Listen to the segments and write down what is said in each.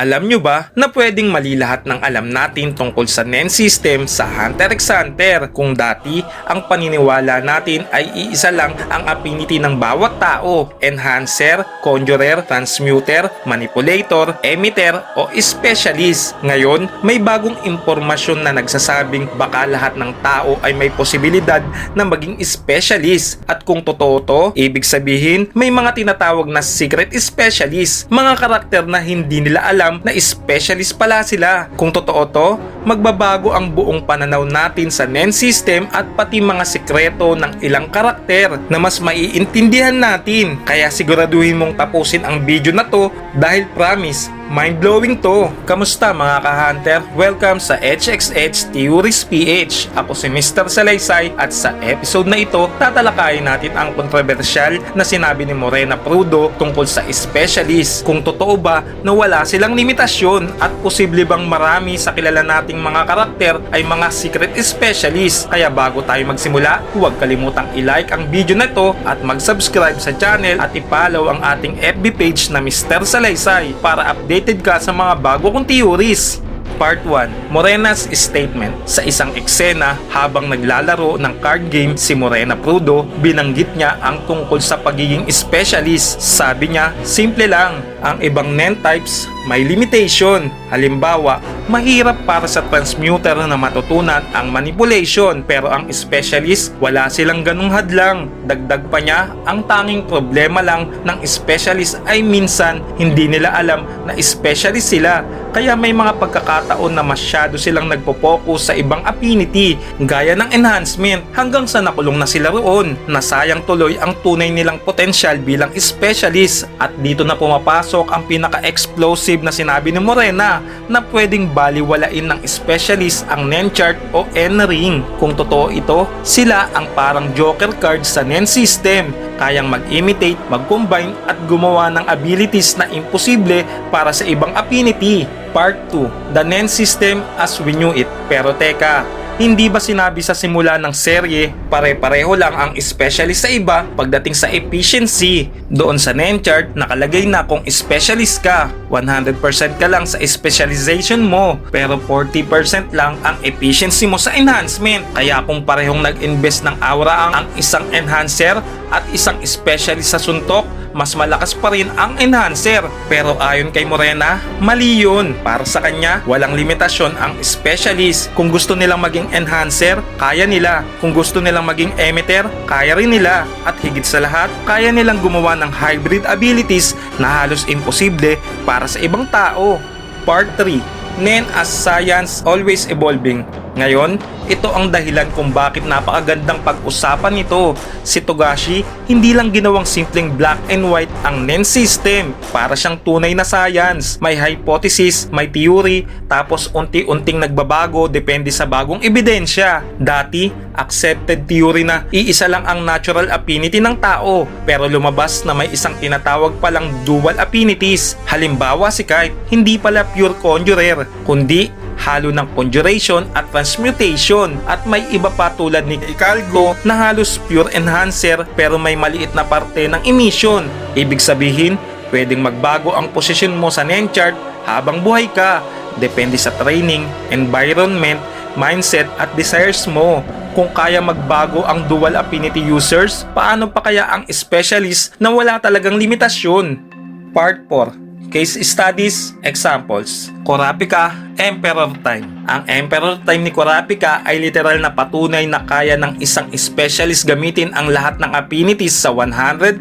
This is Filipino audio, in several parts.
Alam nyo ba na pwedeng mali lahat ng alam natin tungkol sa NEN system sa Hunter x Hunter? Kung dati ang paniniwala natin ay iisa lang ang affinity ng bawat tao, enhancer, conjurer, transmuter, manipulator, emitter o specialist. Ngayon, may bagong impormasyon na nagsasabing baka lahat ng tao ay may posibilidad na maging specialist. At kung totoo to, ibig sabihin may mga tinatawag na secret specialist, mga karakter na hindi nila alam na specialist pala sila. Kung totoo to, magbabago ang buong pananaw natin sa NEN system at pati mga sekreto ng ilang karakter na mas maiintindihan natin. Kaya siguraduhin mong tapusin ang video na to dahil promise, mind-blowing to. Kamusta mga ka-hunter? Welcome sa HXH Theories PH. Ako si Mr. Salaysay at sa episode na ito, tatalakayin natin ang kontrobersyal na sinabi ni Morena Prudo tungkol sa specialist. Kung totoo ba na wala silang limitasyon at posible bang marami sa kilala nating mga karakter ay mga secret specialist. Kaya bago tayo magsimula, huwag kalimutang i-like ang video na to at mag-subscribe sa channel at i-follow ang ating FB page na Mr. Salaysay para updated ka sa mga bago kong theories. Part 1 Morena's Statement Sa isang eksena habang naglalaro ng card game si Morena Prudo, binanggit niya ang tungkol sa pagiging specialist. Sabi niya, simple lang, ang ibang NEN types may limitation. Halimbawa, mahirap para sa transmuter na matutunan ang manipulation pero ang specialist wala silang ganung hadlang. Dagdag pa niya, ang tanging problema lang ng specialist ay minsan hindi nila alam na specialist sila kaya may mga pagkakataon na masyado silang nagpo-focus sa ibang affinity gaya ng enhancement hanggang sa nakulong na sila roon. Nasayang tuloy ang tunay nilang potensyal bilang specialist at dito na pumapasok ang pinaka-explosive na sinabi ni Morena na pwedeng baliwalain ng specialist ang NEN chart o N-ring. Kung totoo ito, sila ang parang joker card sa NEN system kayang mag-imitate, mag-combine at gumawa ng abilities na imposible para sa ibang affinity. Part 2, The NEN System as We Knew It. Pero teka, hindi ba sinabi sa simula ng serye, pare-pareho lang ang specialist sa iba pagdating sa efficiency? Doon sa NEN chart, nakalagay na kung specialist ka, 100% ka lang sa specialization mo, pero 40% lang ang efficiency mo sa enhancement. Kaya kung parehong nag-invest ng aura ang, ang isang enhancer at isang specialist sa suntok, mas malakas pa rin ang enhancer. Pero ayon kay Morena, mali yun. Para sa kanya, walang limitasyon ang specialist. Kung gusto nilang maging enhancer, kaya nila. Kung gusto nilang maging emitter, kaya rin nila. At higit sa lahat, kaya nilang gumawa ng hybrid abilities na halos imposible para sa ibang tao. Part 3 NEN as Science Always Evolving. Ngayon, ito ang dahilan kung bakit napakagandang pag-usapan nito. Si Togashi, hindi lang ginawang simpleng black and white ang NEN system. Para siyang tunay na science. May hypothesis, may theory, tapos unti-unting nagbabago depende sa bagong ebidensya. Dati, accepted theory na iisa lang ang natural affinity ng tao. Pero lumabas na may isang tinatawag palang dual affinities. Halimbawa si Kite, hindi pala pure conjurer, kundi halo ng conjuration at transmutation at may iba pa tulad ni Calgo na halos pure enhancer pero may maliit na parte ng emission. Ibig sabihin, pwedeng magbago ang posisyon mo sa NEN chart habang buhay ka. Depende sa training, environment, mindset at desires mo. Kung kaya magbago ang dual affinity users, paano pa kaya ang specialist na wala talagang limitasyon? Part 4 Case studies, examples. Kurapika, Emperor Time. Ang Emperor Time ni Kurapika ay literal na patunay na kaya ng isang specialist gamitin ang lahat ng affinities sa 100%.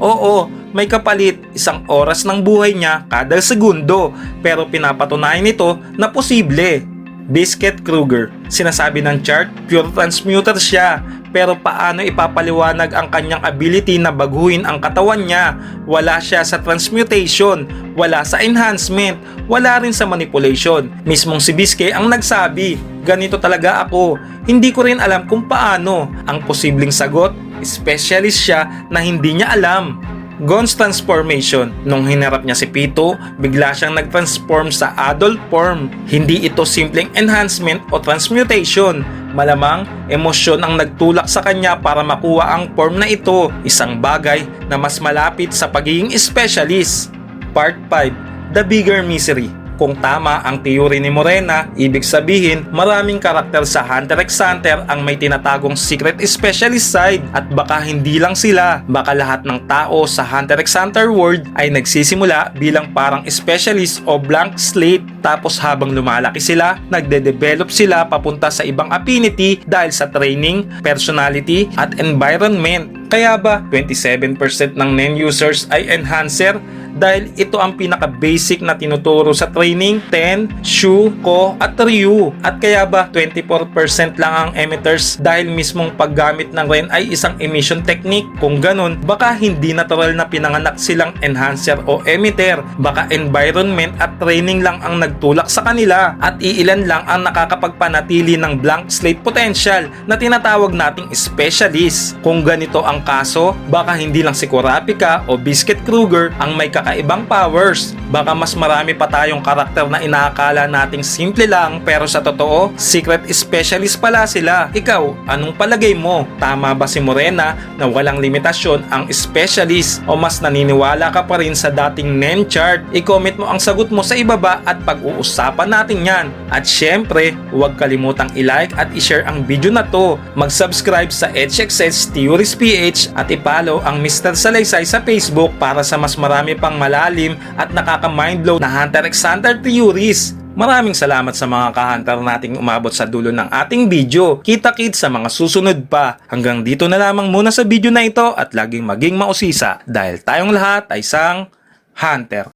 Oo, may kapalit isang oras ng buhay niya kada segundo pero pinapatunayan nito na posible. Biscuit Kruger. Sinasabi ng chart, pure transmuter siya. Pero paano ipapaliwanag ang kanyang ability na baguhin ang katawan niya? Wala siya sa transmutation, wala sa enhancement, wala rin sa manipulation. Mismong si Biscuit ang nagsabi, ganito talaga ako. Hindi ko rin alam kung paano. Ang posibleng sagot, specialist siya na hindi niya alam. Gon's transformation. Nung hinarap niya si Pito, bigla siyang nag-transform sa adult form. Hindi ito simpleng enhancement o transmutation. Malamang, emosyon ang nagtulak sa kanya para makuha ang form na ito, isang bagay na mas malapit sa pagiging specialist. Part 5 the bigger misery. Kung tama ang teorya ni Morena, ibig sabihin maraming karakter sa Hunter x Hunter ang may tinatagong secret specialist side at baka hindi lang sila, baka lahat ng tao sa Hunter x Hunter world ay nagsisimula bilang parang specialist o blank slate tapos habang lumalaki sila, nagde-develop sila papunta sa ibang affinity dahil sa training, personality at environment. Kaya ba 27% ng NEN users ay enhancer dahil ito ang pinaka-basic na tinuturo sa training 10, Shu, Ko at Ryu. At kaya ba 24% lang ang emitters dahil mismong paggamit ng Ren ay isang emission technique? Kung ganun, baka hindi natural na pinanganak silang enhancer o emitter. Baka environment at training lang ang nagtulak sa kanila at iilan lang ang nakakapagpanatili ng blank slate potential na tinatawag nating specialist. Kung ganito ang kaso, baka hindi lang si Kurapika o Biscuit Kruger ang may kakaibang powers. Baka mas marami pa tayong karakter na inaakala nating simple lang pero sa totoo, secret specialist pala sila. Ikaw, anong palagay mo? Tama ba si Morena na walang limitasyon ang specialist o mas naniniwala ka pa rin sa dating NEN chart? I-comment mo ang sagot mo sa ibaba at pag-uusapan natin yan. At syempre, huwag kalimutang i-like at i-share ang video na to. Mag-subscribe sa HXS Theories PH at i-follow ang Mr. Salaysay sa Facebook para sa mas marami pang malalim at nakaka-mindblow na Hunter x Hunter theories. Maraming salamat sa mga kahunter nating umabot sa dulo ng ating video. Kita-kit sa mga susunod pa. Hanggang dito na lamang muna sa video na ito at laging maging mausisa dahil tayong lahat ay isang Hunter.